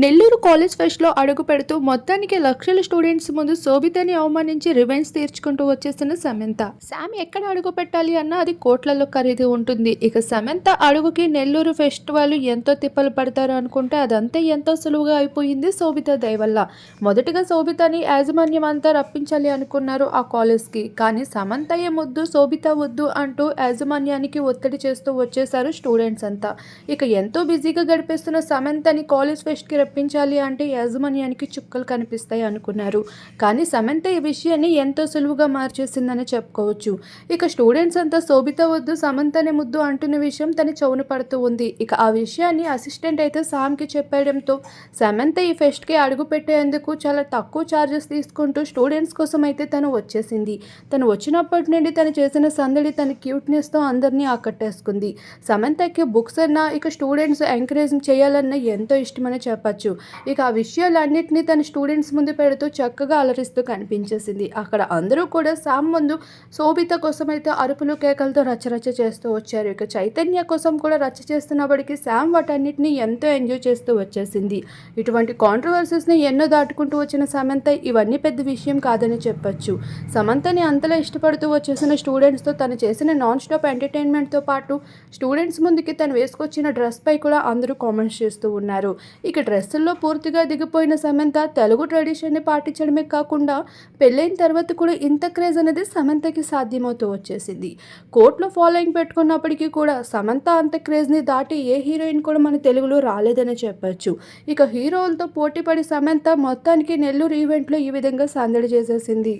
Nellore college ఫెస్ట్లో అడుగు పెడుతూ మొత్తానికి లక్షల స్టూడెంట్స్ ముందు శోభితని అవమానించి రివెంజ్ తీర్చుకుంటూ వచ్చేసిన సమంత. శామ్ ఎక్కడ అడుగు పెట్టాలి అన్నా అది కోట్లలో ఖరీదు ఉంటుంది. ఇక సమంత అడుగుకి నెల్లూరు ఫెస్టివల్ ఎంతో తిప్పలు పడతారు అనుకుంటే అదంతా ఎంతో సులువుగా అయిపోయింది శోభిత దయవల్ల. మొదటగా శోభితని యాజమాన్యం అంతా రప్పించాలి అనుకున్నారు ఆ కాలేజ్కి. కానీ సమంతయ్య ముద్దు శోభిత వద్దు అంటూ యాజమాన్యానికి ఒత్తిడి చేస్తూ వచ్చేసారు స్టూడెంట్స్ అంతా. ఇక ఎంతో బిజీగా గడిపేస్తున్న సమంతని కాలేజ్ ఫెస్ట్కి రప్పించాలి అంటే యాజమాన్యానికి చుక్కలు కనిపిస్తాయి అనుకున్నారు. కానీ సమంత ఈ విషయాన్ని ఎంతో సులువుగా మార్చేసిందని చెప్పుకోవచ్చు. ఇక స్టూడెంట్స్ అంతా శోభిత వద్దు సమంతనే ముద్దు అంటున్న విషయం తన చెవున పడుతూ ఉంది. ఇక ఆ విషయాన్ని అసిస్టెంట్ అయితే సామ్కి చెప్పడంతో సమంత ఈ ఫెస్ట్కి అడుగు పెట్టేందుకు చాలా తక్కువ ఛార్జెస్ తీసుకుంటూ స్టూడెంట్స్ కోసం అయితే తను వచ్చేసింది. తను వచ్చినప్పటి నుండి తను చేసిన సందడి తన క్యూట్నెస్తో అందరినీ ఆకట్టేసుకుంది. సమంతకి బుక్స్ అన్నా ఇక స్టూడెంట్స్ ఎంకరేజ్ చేయాలన్నా ఎంతో ఇష్టమని చెప్పచ్చు ఇక ఆ విషయాలన్నింటినీ తన స్టూడెంట్స్ ముందు పెడుతూ చక్కగా అలరిస్తూ కనిపించేసింది. అక్కడ అందరూ కూడా సామ్ ముందు శోభిత కోసం అయితే అరుపులు కేకలతో రచ్చరచ్చ చేస్తూ వచ్చారు. ఇక చైతన్య కోసం కూడా రచ్చ చేస్తున్నప్పటికీ శామ్ వాటన్నిటిని ఎంతో ఎంజాయ్ చేస్తూ వచ్చేసింది. ఇటువంటి కాంట్రవర్సీస్ని ఎన్నో దాటుకుంటూ వచ్చిన సమంత ఇవన్నీ పెద్ద విషయం కాదని చెప్పొచ్చు. సమంతని అంతలా ఇష్టపడుతూ వచ్చేసిన స్టూడెంట్స్తో తను చేసిన నాన్ స్టాప్ ఎంటర్టైన్మెంట్తో పాటు స్టూడెంట్స్ ముందుకి తను వేసుకొచ్చిన డ్రెస్ పై కూడా అందరూ కామెంట్స్ చేస్తూ ఉన్నారు. ఇక డ్రెస్ డ్రెస్సుల్లో పూర్తిగా దిగిపోయిన సమంత తెలుగు ట్రెడిషన్ని పాటించడమే కాకుండా పెళ్ళైన తర్వాత కూడా ఇంత క్రేజ్ అనేది సమంతకి సాధ్యమవుతూ వచ్చేసింది. కోర్టులో ఫాలోయింగ్ పెట్టుకున్నప్పటికీ కూడా సమంత అంత క్రేజ్ని దాటి ఏ హీరోయిన్ కూడా మన తెలుగులో రాలేదని చెప్పొచ్చు. ఇక హీరోలతో పోటీపడి సమంత మొత్తానికి నెల్లూరు ఈవెంట్లో ఈ విధంగా సందడి చేసేసింది.